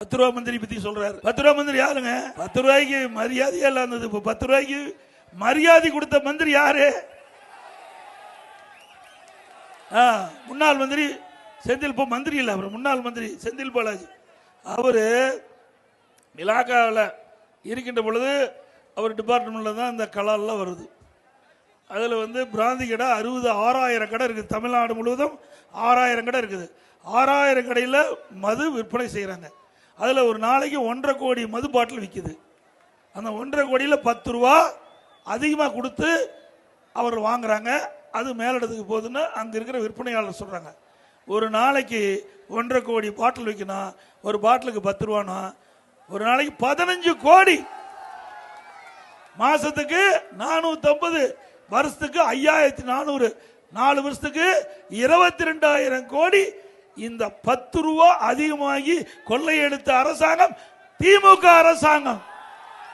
பத்து ரூபா மந்திரி பத்தி சொல்றாரு. பத்து ரூபா மந்திரி யாருங்க? பத்து ரூபாய்க்கு மரியாதையே இல்லாதது இப்ப பத்து ரூபாய்க்கு மரியாதை கொடுத்த மந்திரி யாரு? ஆ, முன்னாள் மந்திரி செந்தில் இப்போ மந்திரி இல்லை அவர் முன்னாள் மந்திரி செந்தில் பாலாஜி. அவரு இலாக்காவில் இருக்கின்ற பொழுது அவர் டிபார்ட்மெண்ட்ல தான் இந்த கலால்லாம் வருது. அதில் வந்து பிராந்தி கடை அறுபது ஆறாயிரம் கடை இருக்குது. தமிழ்நாடு முழுவதும் ஆறாயிரம் கடை இருக்குது. ஆறாயிரம் கடையில் மது விற்பனை செய்கிறாங்க அதில் ஒரு நாளைக்கு ஒன்றரை கோடி மது பாட்டில் விற்கிது அந்த ஒன்றரை கோடியில் பத்து ரூபா அதிகமாக கொடுத்து அவர் வாங்குறாங்க. அது மேலிடத்துக்கு போகுதுன்னு அங்கே இருக்கிற விற்பனையாளர் சொல்கிறாங்க ஒரு நாளைக்கு ஒன்றரை கோடி பாட்டில் விற்கணும் ஒரு பாட்டிலுக்கு பத்து ரூபானா ஒரு நாளைக்கு பதினஞ்சு கோடி. மாசத்துக்கு நானூத்தி ஐம்பது வருஷத்துக்கு ஐயாயிரத்தி நானூறு நாலு வருஷத்துக்கு இருபத்தி ரெண்டாயிரம் கோடி இந்த பத்து ரூபா அதிகமாகி கொள்ளையெடுத்த அரசாங்கம் திமுக அரசாங்கம்.